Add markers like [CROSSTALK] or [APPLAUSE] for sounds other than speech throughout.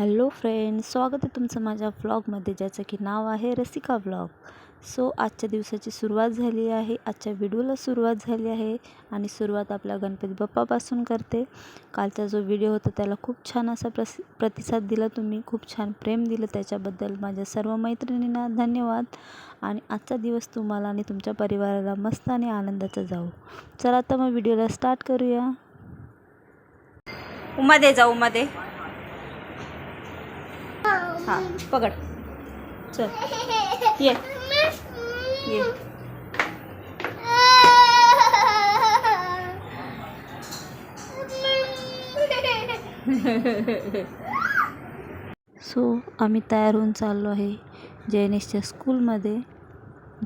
Hello friend स्वागत आहे तुमचं माझ्या व्लॉगमध्ये ज्याचं की नाव आहे रसिका व्लॉग सो आजच्या दिवसाची सुरुवात झाली आहे. आजच्या व्हिडिओला सुरुवात झाली आहे आणि सुरुवात आपल्या गणपती बाप्पापासून करते. कालचा जो व्हिडिओ होता त्याला खूप छान असा प्रस प्रतिसाद दिला तुम्ही खूप छान प्रेम दिलं त्याच्याबद्दल माझ्या सर्व मैत्रिणींना धन्यवाद. आणि आजचा दिवस तुम्हाला आणि तुमच्या परिवाराला मस्त आणि आनंदाचा जाऊ चला आता मग व्हिडिओला स्टार्ट करूया. उमध्ये जाऊ उमध्ये हां पकड. चल. ये. ये. [LAUGHS] सो आम्ही तयार होऊन चाललो आहे जयनेशच्या स्कूलमध्ये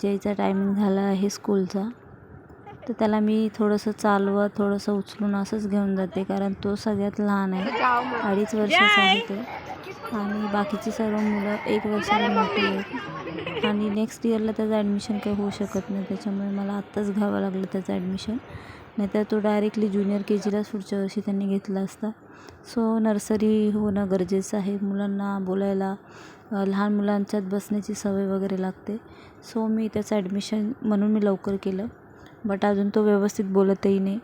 जयचा टायमिंग झाला आहे स्कूलचा तर त्याला मी थोडंसं चालवत थोडंसं उचलून असंच घेऊन जाते कारण तो सगळ्यात लहान आहे. अडीच वर्षाचा आहे तो. आणि बाकीची सर्व मुलं एक वर्षाला मोठी आहेत. आणि नेक्स्ट इयरला त्याचं ॲडमिशन काही होऊ शकत नाही. त्याच्यामुळे मला आत्ताच घ्यावं लागलं त्याचं ॲडमिशन नाहीतर तो डायरेक्टली ज्युनियर के जीलाच पुढच्या वर्षी त्यांनी घेतला असता. सो नर्सरी होणं गरजेचं आहे. मुलांना बोलायला लहान मुलांच्यात बसण्याची सवय वगैरे लागते. सो मी त्याचं ॲडमिशन म्हणून मी लवकर केलं. बट अजून तो व्यवस्थित बोलतही नाही.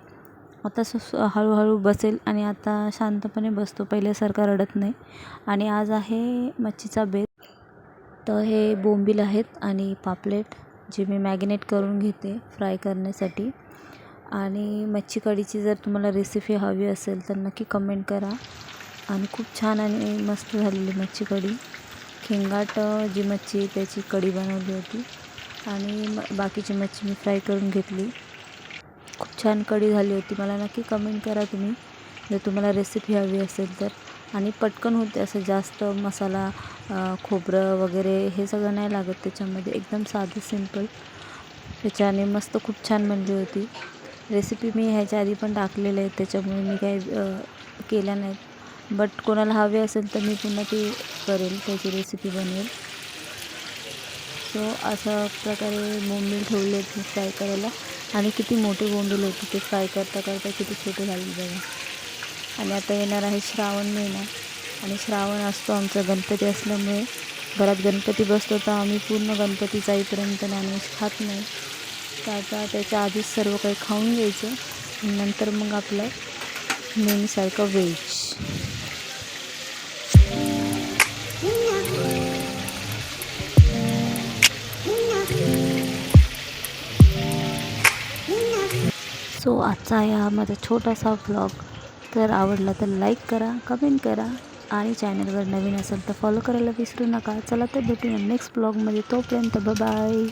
आता स हळूहळू बसेल आणि आता शांतपणे बसतो. पहिल्यासारखा रडत नाही. आणि आज आहे मच्छीचा बेत. तर हे बोंबील आहेत आणि पापलेट जे मी मॅगिनेट करून घेते फ्राय करण्यासाठी. आणि मच्छी कढीची जर तुम्हाला रेसिपी हवी असेल तर नक्की कमेंट करा. आणि खूप छान आणि मस्त झालेली मच्छी कढी खिंगाट जी मच्छी त्याची कढी बनवली होती. आणि म बाकीची मच्छी मी फ्राय करून घेतली. खूप छान कढी झाली होती. मला नक्की कमेंट करा तुम्ही. जर तुम्हाला रेसिपी हवी असेल तर. आणि पटकन होते असं जास्त मसाला खोबरं वगैरे हे सगळं नाही लागत त्याच्यामध्ये. एकदम साधं सिंपल त्याच्याने मस्त खूप छान बनली होती. रेसिपी मी ह्याच्या आधी पण टाकलेल्या आहेत. त्याच्यामुळे मी काही केल्या नाहीत. बट कोणाला हवे असेल तर मी पुन्हा ती करेल. त्याची रेसिपी बनवेल. सो अशा प्रकारे बोंबील ठेवले आहेत फ्राय करायला. आणि किती मोठे बोंबील होते ते फ्राय करता करता किती छोटे झाले बघा. आणि आता येणार आहे श्रावण महिना. आणि श्रावण असतो आमचा गणपती असल्यामुळे घरात गणपती बसतो तर आम्ही पूर्ण गणपती जाईपर्यंत नॉनव्हेज खात नाही. तर आता त्याच्या आधीच सर्व काही खाऊन घ्यायचं. नंतर मग आपलं नेहमीसारखं व्हेज सो आजचा या हा माझा छोटासा व्लॉग तर आवडला तर लाईक करा कमेंट करा आणि चॅनलवर नवीन असेल तर फॉलो करायला विसरू नका. चला तर भेटूया नेक्स्ट ब्लॉगमध्ये तोपर्यंत बाय